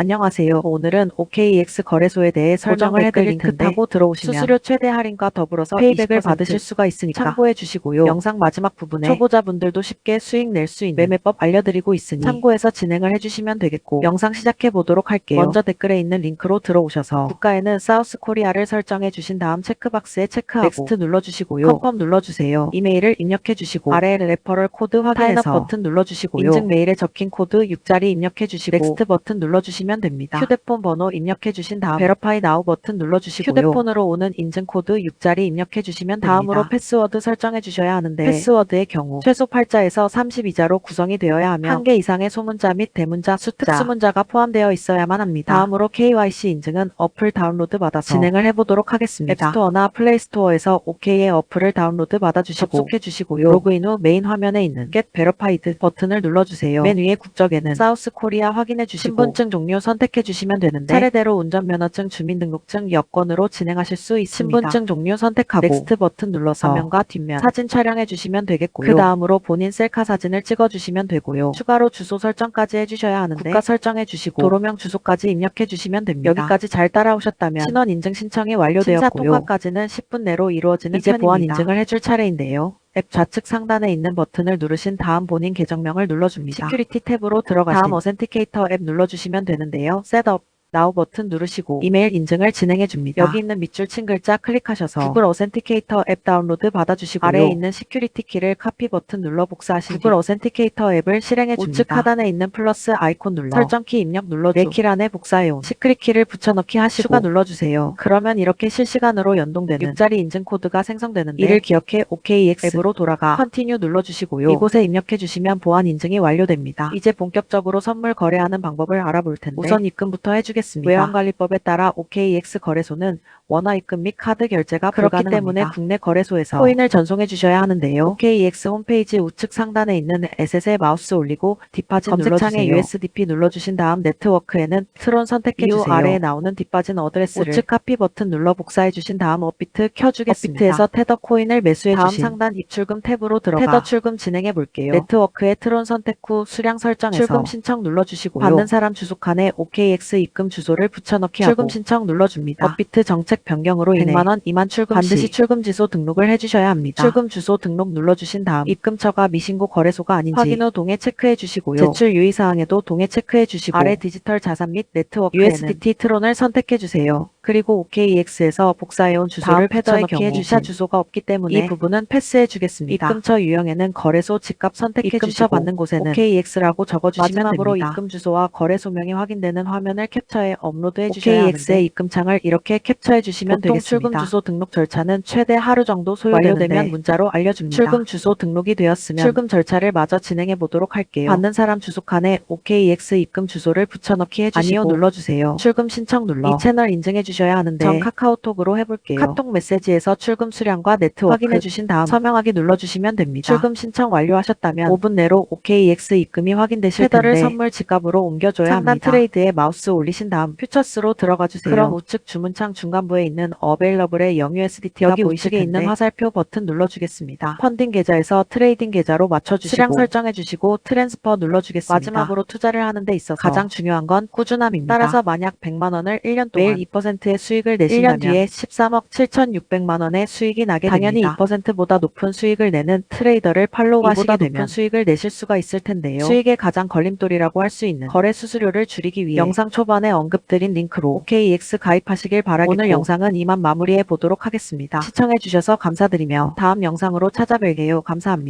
안녕하세요. 오늘은 OKEX 거래소에 대해 설명을 해드릴 텐데 타고 들어오시면 수수료 최대 할인과 더불어서 페이백을 20% 받으실 수가 있으니까 참고해 주시고요. 영상 마지막 부분에 초보자분들도 쉽게 수익 낼 수 있는 매매법 알려드리고 있으니 참고해서 진행을 해주시면 되겠고 영상 시작해 보도록 할게요. 먼저 댓글에 있는 링크로 들어오셔서 국가에는 사우스 코리아를 설정해 주신 다음 체크박스에 체크하고 넥스트 눌러주시고요. 컨펌 눌러주세요. 이메일을 입력해 주시고 아래 레퍼럴 코드 확인해서 버튼 눌러주시고요. 인증 메일에 적힌 코드 6자리 입력해 주시고 넥스트 버튼 눌러주시면 됩니다. 휴대폰 번호 입력해 주신 다음 베러파이 나우 버튼 눌러주시고요. 휴대폰으로 오는 인증 코드 6자리 입력해 주시면 됩니다. 다음으로 패스워드 설정해 주셔야 하는데 패스워드의 경우 최소 8자에서 32자로 구성이 되어야 하며 한 개 이상의 소문자 및 대문자, 수 특 수문자가 포함되어 있어야만 합니다. 다음으로 KYC 인증은 어플 다운로드 받아서 진행을 해보도록 하겠습니다. 앱스토어나 플레이스토어에서 OK의 어플을 다운로드 받아주시고 접속해 주시고요. 로그인 후 메인 화면에 있는 Get Verified 버튼을 눌러주세요. 맨 위에 국적에는 사우스 코리아 확인해 주시고 신분증 종류 선택해 주시면 되는데 차례대로 운전면허증, 주민등록증, 여권으로 진행하실 수 있습니다. 신분증 종류 선택하고 넥스트 버튼 눌러서 앞면과 뒷면 사진 촬영해 주시면 되겠고요. 그 다음으로 본인 셀카 사진을 찍어 주시면 되고요. 추가로 주소 설정까지 해주셔야 하는데 국가 설정해 주시고 도로명 주소까지 입력해 주시면 됩니다. 여기까지 잘 따라오셨다면 신원 인증 신청이 완료되었고요. 심사 통과까지는 10분 내로 이루어지는 이제 편입니다. 보안 인증을 해줄 차례인데요. 앱 좌측 상단에 있는 버튼을 누르신 다음 본인 계정명을 눌러줍니다. 시큐리티 탭으로 들어가신 다음 어센티케이터 앱 눌러주시면 되는데요. 셋업 나우 버튼 누르시고 이메일 인증을 진행해 줍니다. 여기 있는 밑줄 친 글자 클릭하셔서 구글 어센티케이터 앱 다운로드 받아주시고요. 아래에 있는 시큐리티 키를 카피 버튼 눌러 복사하신 구글 어센티케이터 앱을 실행해 줍니다. 우측 하단에 있는 플러스 아이콘 눌러 설정 키 입력 눌러줘 내 키란에 복사해온 시크릿 키를 붙여넣기 하시고 추가 눌러주세요. 그러면 이렇게 실시간으로 연동되는 6자리 인증 코드가 생성되는데 이를 기억해 OKEX 앱으로 돌아가 컨티뉴 눌러주시고요. 이곳에 입력해 주시면 보안 인증이 완료됩니다. 이제 본격적으로 선물 거래하는 방법을 알아볼 텐데 우선 입금부터 해주겠습니다. 외환관리법에 따라 OKEX 거래소는 원화 입금 및 카드 결제가 그렇기 불가능합니다. 때문에 국내 거래소에서 코인을 전송해 주셔야 하는데요. OKEX 홈페이지 우측 상단에 있는 에셋에 마우스 올리고 디파진 검색창에 눌러주세요. USDP 눌러주신 다음 네트워크에는 트론 선택해 이후 주세요. 아래에 나오는 디파진 어드레스를 우측 카피 버튼 눌러 복사해 주신 다음 업비트 켜주겠습니다. 업비트에서 테더 코인을 매수해 다음 주신 상단 입출금 탭으로 들어가 테더 출금 진행해 볼게요. 네트워크에 트론 선택 후 수량 설정해서 출금 신청 눌러주시고요. 받는 사람 주소 칸에 OKX 입금 주소를 붙여넣기 하고 출금 신청 눌러줍니다. 업비트 정책 변경으로 인해 100만원 이만 출금 반드시 시 출금 주소 등록을 해주셔야 합니다. 출금 주소 등록 눌러주신 다음 입금처가 미신고 거래소가 아닌지 확인 후 동에 체크해 주시고요. 제출 유의사항에도 동에 체크해 주시고 아래 디지털 자산 및 네트워크에는 USDT 트론을 선택해 주세요. 그리고 OKEX에서 복사해온 주소를 패더에 주사 주소가 없기 때문에 이 부분은 패스해 주겠습니다. 입금처 유형에는 거래소 집값 선택해 주시고 받는 곳에는 OKEX라고 적어주시면 마지막으로 됩니다. 입금 주소와 거래소명이 확인되는 화면을 캡처해 업로드해 주셔야 하는데 OKEX의 입금창을 이렇게 캡처해 주시면 보통 되겠습니다. 출금 주소 등록 절차는 최대 하루 정도 완료되면 문자로 알려줍니다. 출금 주소 등록이 되었으면 출금 절차를 마저 진행해 보도록 할게요. 받는 사람 주소 칸에 OKEX 입금 주소를 붙여넣기 해주시고 아니요 눌러주세요. 출금 신청 눌러 이 채널 인증해 주 셔야 하는데 전 카카오톡으로 해볼게요. 카톡 메시지에서 출금 수량과 네트워크 확인해 주신 다음 서명하기 눌러주시면 됩니다. 출금 신청 완료하셨다면 5분 내로 OKEX 입금이 확인되실 헤더를 텐데 선물 지갑으로 옮겨줘야 상단 합니다. 트레이드에 마우스 올리신 다음 퓨처스로 들어가 주세요. 그럼 우측 주문창 중간부에 있는 어베일러블의 0USDT 여기 우측에 있는 화살표 버튼 눌러주겠습니다. 펀딩 계좌에서 트레이딩 계좌로 맞춰주시고 수량 설정해 주시고 트랜스퍼 눌러주겠습니다. 마지막으로 투자를 하는 데 있어서 가장 중요한 건 꾸준함입니다. 따라서 만약 100만 원을 1년 동안 매일 2%의 수익을 내신다면 1년 뒤에 13억 7,600만 원의 수익이 나게 당연히 됩니다. 2%보다 높은 수익을 내는 트레이더를 팔로우하시게 되면 수익을 내실 수가 있을 텐데요. 수익의 가장 걸림돌이라고 할 수 있는 거래 수수료를 줄이기 위해 영상 초반에 언급드린 링크로 OKEX 가입하시길 바라겠고 오늘 영상은 이만 마무리해 보도록 하겠습니다. 시청해 주셔서 감사드리며 다음 영상으로 찾아뵐게요. 감사합니다.